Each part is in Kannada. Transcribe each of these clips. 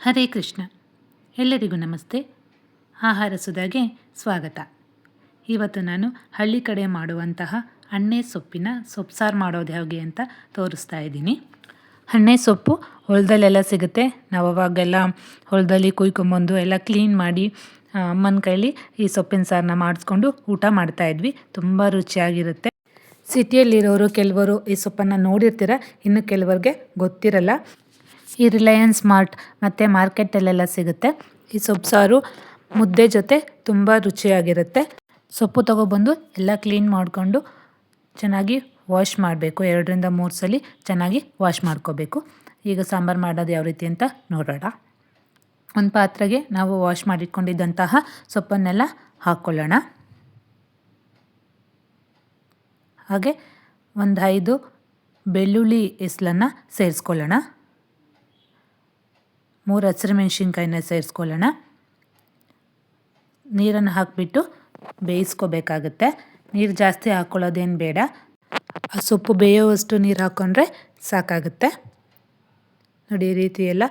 ಹರೇ ಕೃಷ್ಣ. ಎಲ್ಲರಿಗೂ ನಮಸ್ತೆ. ಆಹಾರ ಸುಧಾಗೆ ಸ್ವಾಗತ. ಇವತ್ತು ನಾನು ಹಳ್ಳಿ ಕಡೆ ಮಾಡುವಂತಹ ಅಣ್ಣೆ ಸೊಪ್ಪಿನ ಸೊಪ್ಪು ಸಾರು ಮಾಡೋದು ಹೇಗೆ ಅಂತ ತೋರಿಸ್ತಾ ಇದ್ದೀನಿ. ಹಣ್ಣೆ ಸೊಪ್ಪು ಹೊಲದಲ್ಲೆಲ್ಲ ಸಿಗುತ್ತೆ. ನಾವು ಅವಾಗೆಲ್ಲ ಹೊಲದಲ್ಲಿ ಕುಯ್ಕೊಂಬಂದು ಎಲ್ಲ ಕ್ಲೀನ್ ಮಾಡಿ ಅಮ್ಮನ ಕೈಲಿ ಈ ಸೊಪ್ಪಿನ ಸಾರನ್ನ ಮಾಡಿಸ್ಕೊಂಡು ಊಟ ಮಾಡ್ತಾಯಿದ್ವಿ ತುಂಬ ರುಚಿಯಾಗಿರುತ್ತೆ. ಸಿಟಿಯಲ್ಲಿರೋರು, ಕೆಲವರು ಈ ಸೊಪ್ಪನ್ನು ನೋಡಿರ್ತೀರ, ಇನ್ನು ಕೆಲವರಿಗೆ ಗೊತ್ತಿರಲ್ಲ. ಈ ರಿಲಯನ್ಸ್ ಮಾರ್ಟ್ ಮತ್ತು ಮಾರ್ಕೆಟಲ್ಲೆಲ್ಲ ಸಿಗುತ್ತೆ. ಈ ಸೊಪ್ಪು ಸಾರು ಮುದ್ದೆ ಜೊತೆ ತುಂಬ ರುಚಿಯಾಗಿರುತ್ತೆ. ಸೊಪ್ಪು ತೊಗೊಬಂದು ಎಲ್ಲ ಕ್ಲೀನ್ ಮಾಡಿಕೊಂಡು ಚೆನ್ನಾಗಿ ವಾಶ್ ಮಾಡಬೇಕು. ಎರಡರಿಂದ ಮೂರು ಸಲ ಚೆನ್ನಾಗಿ ವಾಶ್ ಮಾಡ್ಕೋಬೇಕು. ಈಗ ಸಾಂಬಾರು ಮಾಡೋದು ಯಾವ ರೀತಿ ಅಂತ ನೋಡೋಣ. ಒಂದು ಪಾತ್ರೆಗೆ ನಾವು ವಾಶ್ ಮಾಡಿಟ್ಕೊಂಡಿದ್ದಂತಹ ಸೊಪ್ಪನ್ನೆಲ್ಲ ಹಾಕ್ಕೊಳ್ಳೋಣ ಹಾಗೆ ಒಂದು ಐದು ಬೆಳ್ಳುಳ್ಳಿ ಎಸ್ಲನ್ನು ಸೇರಿಸ್ಕೊಳ್ಳೋಣ. ಮೂರು ಹಸಿರು ಮೆಣಸಿನ್ಕಾಯಿನ ಸೇರಿಸ್ಕೊಳ್ಳೋಣ. ನೀರನ್ನು ಹಾಕಿಬಿಟ್ಟು ಬೇಯಿಸ್ಕೋಬೇಕಾಗತ್ತೆ. ನೀರು ಜಾಸ್ತಿ ಹಾಕ್ಕೊಳ್ಳೋದೇನು ಬೇಡ. ಆ ಸೊಪ್ಪು ಬೇಯೋವಷ್ಟು ನೀರು ಹಾಕ್ಕೊಂಡ್ರೆ ಸಾಕಾಗುತ್ತೆ. ನೋಡಿ, ಈ ರೀತಿ ಎಲ್ಲ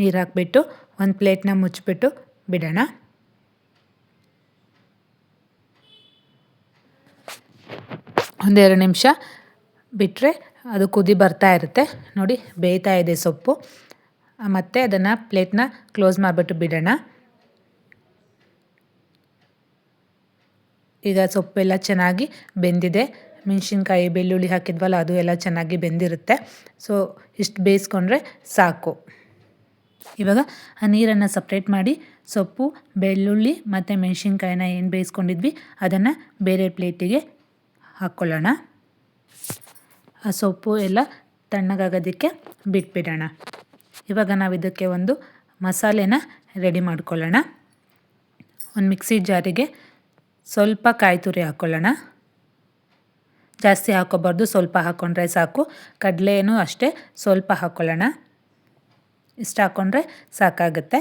ನೀರು ಹಾಕಿಬಿಟ್ಟು ಒಂದು ಪ್ಲೇಟ್ನ ಮುಚ್ಚಿಬಿಟ್ಟು ಬಿಡೋಣ. ಒಂದೆರಡು ನಿಮಿಷ ಬಿಟ್ಟರೆ ಅದು ಕುದಿ ಬರ್ತಾ ಇರುತ್ತೆ. ನೋಡಿ, ಬೇಯ್ತಾ ಇದೆ ಸೊಪ್ಪು. ಮತ್ತು ಅದನ್ನು ಪ್ಲೇಟ್ನ ಕ್ಲೋಸ್ ಮಾಡಿಬಿಟ್ಟು ಬಿಡೋಣ. ಈಗ ಸೊಪ್ಪೆಲ್ಲ ಚೆನ್ನಾಗಿ ಬೆಂದಿದೆ. ಮೆಣಸಿನ್ಕಾಯಿ, ಬೆಳ್ಳುಳ್ಳಿ ಹಾಕಿದ್ವಲ್ಲ, ಅದು ಎಲ್ಲ ಚೆನ್ನಾಗಿ ಬೆಂದಿರುತ್ತೆ. ಸೊ ಇಷ್ಟು ಬೇಯಿಸ್ಕೊಂಡ್ರೆ ಸಾಕು. ಇವಾಗ ಆ ನೀರನ್ನು ಸಪ್ರೇಟ್ ಮಾಡಿ ಸೊಪ್ಪು, ಬೆಳ್ಳುಳ್ಳಿ ಮತ್ತು ಮೆಣಸಿನ್ಕಾಯಿನ ಏನು ಬೇಯಿಸ್ಕೊಂಡಿದ್ವಿ, ಅದನ್ನು ಬೇರೆ ಪ್ಲೇಟಿಗೆ ಹಾಕ್ಕೊಳ್ಳೋಣ. ಆ ಸೊಪ್ಪು ಎಲ್ಲ ತಣ್ಣಗಾಗೋದಕ್ಕೆ ಬಿಟ್ಬಿಡೋಣ. ಇವಾಗ ನಾವು ಇದಕ್ಕೆ ಒಂದು ಮಸಾಲೆನ ರೆಡಿ ಮಾಡ್ಕೊಳ್ಳೋಣ. ಒಂದು ಮಿಕ್ಸಿ ಜಾರಿಗೆ ಸ್ವಲ್ಪ ಕಾಯಿ ತುರಿ ಹಾಕ್ಕೊಳ್ಳೋಣ ಜಾಸ್ತಿ ಹಾಕೋಬಾರ್ದು, ಸ್ವಲ್ಪ ಹಾಕ್ಕೊಂಡ್ರೆ ಸಾಕು. ಕಡಲೆನೂ ಅಷ್ಟೇ, ಸ್ವಲ್ಪ ಹಾಕ್ಕೊಳ್ಳೋಣ ಇಷ್ಟು ಹಾಕ್ಕೊಂಡ್ರೆ ಸಾಕಾಗುತ್ತೆ.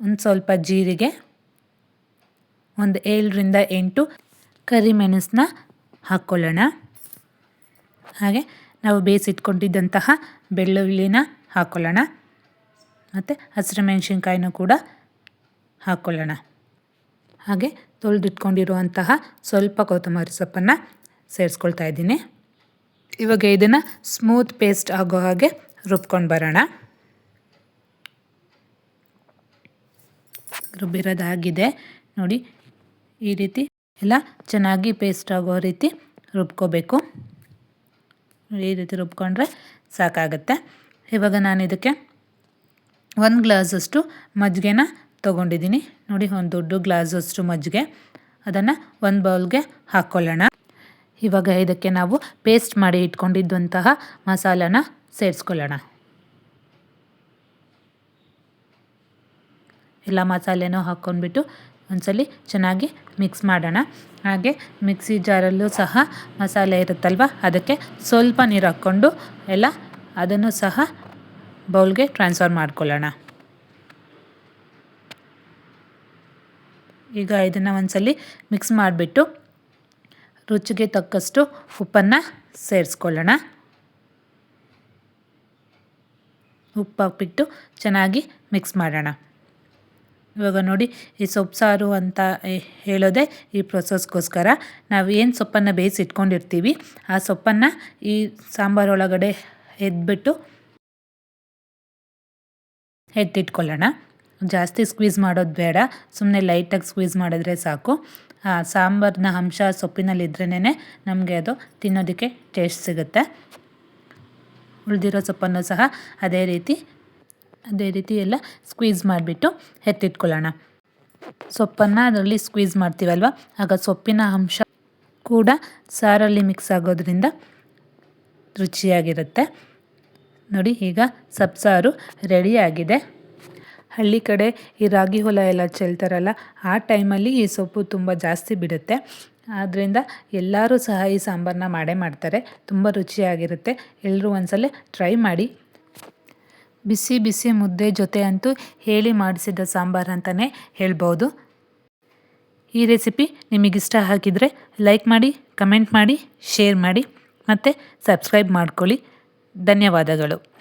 ಒಂದು ಸ್ವಲ್ಪ ಜೀರಿಗೆ, ಒಂದು ಏಳರಿಂದ ಎಂಟು ಕರಿಮೆಣಸನ್ನ ಹಾಕ್ಕೊಳ್ಳೋಣ ಹಾಗೆ ನಾವು ಬೇಯಿಸಿಟ್ಕೊಂಡಿದ್ದಂತಹ ಬೆಳ್ಳುಳ್ಳಿನ ಹಾಕ್ಕೊಳ್ಳೋಣ ಮತ್ತು ಹಸಿರು ಮೆಣಸಿನ್ಕಾಯಿನೂ ಕೂಡ ಹಾಕ್ಕೊಳ್ಳೋಣ ಹಾಗೆ ತೊಳೆದಿಟ್ಕೊಂಡಿರುವಂತಹ ಸ್ವಲ್ಪ ಕೊತ್ತಂಬರಿ ಸೊಪ್ಪನ್ನು ಸೇರಿಸ್ಕೊಳ್ತಾ ಇದ್ದೀನಿ. ಇವಾಗ ಇದನ್ನು ಸ್ಮೂತ್ ಪೇಸ್ಟ್ ಆಗೋ ಹಾಗೆ ರುಬ್ಕೊಂಡು ಬರೋಣ. ರುಬ್ಬಿರೋದಾಗಿದೆ. ನೋಡಿ, ಈ ರೀತಿ ಎಲ್ಲ ಚೆನ್ನಾಗಿ ಪೇಸ್ಟ್ ಆಗೋ ರೀತಿ ರುಬ್ಕೋಬೇಕು. ಈ ರೀತಿ ರುಬ್ಕೊಂಡ್ರೆ ಸಾಕಾಗುತ್ತೆ. ಇವಾಗ ನಾನು ಇದಕ್ಕೆ ಒಂದು ಗ್ಲಾಸಷ್ಟು ಮಜ್ಜಿಗೆನ ತೊಗೊಂಡಿದ್ದೀನಿ. ನೋಡಿ, ಒಂದು ದೊಡ್ಡ ಗ್ಲಾಸಷ್ಟು ಮಜ್ಜಿಗೆ ಅದನ್ನು ಒಂದು ಬೌಲ್ಗೆ ಹಾಕ್ಕೊಳ್ಳೋಣ ಇವಾಗ ಇದಕ್ಕೆ ನಾವು ಪೇಸ್ಟ್ ಮಾಡಿ ಇಟ್ಕೊಂಡಿದ್ದಂತಹ ಮಸಾಲನ ಸೇರಿಸ್ಕೊಳ್ಳೋಣ. ಎಲ್ಲ ಮಸಾಲೆನೂ ಹಾಕ್ಕೊಂಡ್ಬಿಟ್ಟು ಒಂದ್ಸಲಿ ಚೆನ್ನಾಗಿ ಮಿಕ್ಸ್ ಮಾಡೋಣ. ಹಾಗೆ ಮಿಕ್ಸಿ ಜಾರಲ್ಲೂ ಸಹ ಮಸಾಲೆ ಇರುತ್ತಲ್ವ, ಅದಕ್ಕೆ ಸ್ವಲ್ಪ ನೀರು ಹಾಕ್ಕೊಂಡು ಎಲ್ಲ ಅದನ್ನು ಸಹ ಬೌಲ್ಗೆ ಟ್ರಾನ್ಸ್ಫರ್ ಮಾಡ್ಕೊಳ್ಳೋಣ. ಈಗ ಇದನ್ನು ಒಂದ್ಸಲಿ ಮಿಕ್ಸ್ ಮಾಡಿಬಿಟ್ಟು ರುಚಿಗೆ ತಕ್ಕಷ್ಟು ಉಪ್ಪನ್ನು ಸೇರಿಸ್ಕೊಳ್ಳೋಣ. ಉಪ್ಪು ಹಾಕ್ಬಿಟ್ಟು ಚೆನ್ನಾಗಿ ಮಿಕ್ಸ್ ಮಾಡೋಣ. ಇವಾಗ ನೋಡಿ ಈ ಸೊಪ್ಪು ಸಾರು ಅಂತ ಹೇಳೋದೇ ಈ ಪ್ರೊಸೆಸ್ಗೋಸ್ಕರ. ನಾವು ಏನು ಸೊಪ್ಪನ್ನು ಬೇಯಿಸಿ ಇಟ್ಕೊಂಡಿರ್ತೀವಿ ಆ ಸೊಪ್ಪನ್ನು ಈ ಸಾಂಬಾರೊಳಗಡೆ ಎದ್ಬಿಟ್ಟು ಎತ್ತಿಟ್ಕೊಳ್ಳೋಣ. ಜಾಸ್ತಿ ಸ್ಕ್ವೀಸ್ ಮಾಡೋದು ಬೇಡ. ಸುಮ್ಮನೆ ಲೈಟಾಗಿ ಸ್ಕ್ವೀಸ್ ಮಾಡಿದ್ರೆ ಸಾಕು. ಸಾಂಬಾರಿನ ಅಂಶ ಸೊಪ್ಪಿನಲ್ಲಿದ್ರೇ ನಮಗೆ ಅದು ತಿನ್ನೋದಕ್ಕೆ ಟೇಸ್ಟ್ ಸಿಗುತ್ತೆ. ಉಳಿದಿರೋ ಸೊಪ್ಪನ್ನು ಸಹ ಅದೇ ರೀತಿ ಅದೇ ರೀತಿ ಎಲ್ಲ ಸ್ಕ್ವೀಸ್ ಮಾಡಿಬಿಟ್ಟು ಎತ್ತಿಟ್ಕೊಳ್ಳೋಣ. ಸೊಪ್ಪನ್ನು ಅದರಲ್ಲಿ ಸ್ಕ್ವೀಸ್ ಮಾಡ್ತೀವಲ್ವ? ಆಗ ಸೊಪ್ಪಿನ ಅಂಶ ಕೂಡ ಸಾರಲ್ಲಿ ಮಿಕ್ಸ್ ಆಗೋದ್ರಿಂದ ರುಚಿಯಾಗಿರುತ್ತೆ. ನೋಡಿ ಈಗ ಸಬ್ಸಾರು ರೆಡಿಯಾಗಿದೆ. ಹಳ್ಳಿ ಕಡೆ ಈ ರಾಗಿ ಹೊಲ ಎಲ್ಲ ಚೆಲ್ತಾರಲ್ಲ, ಆ ಟೈಮಲ್ಲಿ ಈ ಸೊಪ್ಪು ತುಂಬ ಜಾಸ್ತಿ ಬಿಡುತ್ತೆ. ಆದ್ದರಿಂದ ಎಲ್ಲರೂ ಸಹ ಈ ಸಾಂಬಾರನ್ನ ಮಾಡೇ ಮಾಡ್ತಾರೆ, ತುಂಬ ರುಚಿಯಾಗಿರುತ್ತೆ. ಎಲ್ಲರೂ ಒಂದ್ಸಲ ಟ್ರೈ ಮಾಡಿ. ಬಿಸಿ ಬಿಸಿ ಮುದ್ದೆ ಜೊತೆ ಅಂತೂ ಹೇಳಿ ಮಾಡಿಸಿದ ಸಾಂಬಾರು ಅಂತಲೇ ಹೇಳ್ಬೋದು. ಈ ರೆಸಿಪಿ ನಿಮಗಿಷ್ಟ ಹಾಕಿದರೆ ಲೈಕ್ ಮಾಡಿ, ಕಮೆಂಟ್ ಮಾಡಿ, ಶೇರ್ ಮಾಡಿ, ಮತ್ತು ಸಬ್ಸ್ಕ್ರೈಬ್ ಮಾಡ್ಕೊಳ್ಳಿ. ಧನ್ಯವಾದಗಳು.